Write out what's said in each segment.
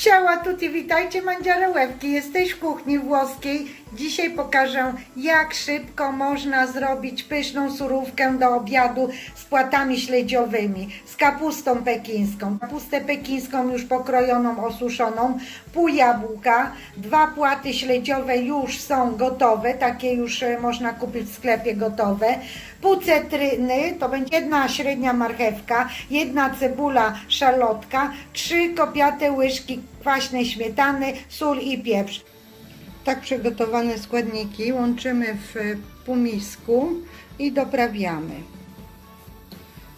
Ciała tutti, witajcie Mandziare Łebki. Jesteś w kuchni włoskiej. Dzisiaj pokażę, jak szybko można zrobić pyszną surówkę do obiadu z płatami śledziowymi, z kapustą pekińską. Kapustę pekińską już pokrojoną, osuszoną, pół jabłka, dwa płaty śledziowe już są gotowe, takie już e, można kupić w sklepie gotowe, pół cytryny, to będzie jedna średnia marchewka, jedna cebula szalotka, trzy kopiate łyżki kwaśnej śmietany, sól i pieprz. Tak przygotowane składniki łączymy w półmisku i doprawiamy.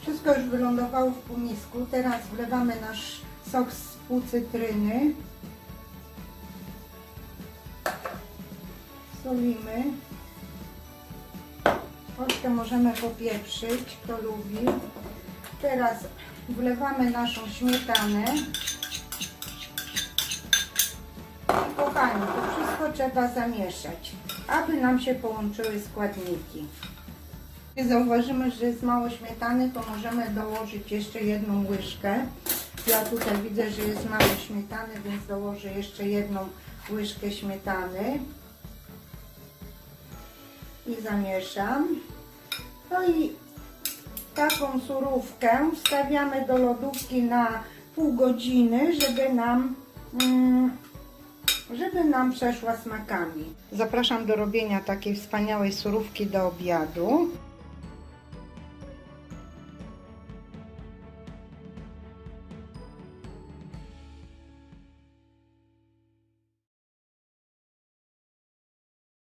Wszystko już wylądowało w półmisku. Teraz wlewamy nasz sok z pół cytryny. Solimy. Troszkę możemy popieprzyć, kto lubi. Teraz wlewamy naszą śmietanę. Trzeba zamieszać, aby nam się połączyły składniki. Jeśli zauważymy, że jest mało śmietany, to możemy dołożyć jeszcze jedną łyżkę. Ja tutaj widzę, że jest mało śmietany, więc dołożę jeszcze jedną łyżkę śmietany. I zamieszam. No i taką surówkę wstawiamy do lodówki na pół godziny, żeby nam mm, żeby nam przeszła smakami. Zapraszam do robienia takiej wspaniałej surówki do obiadu.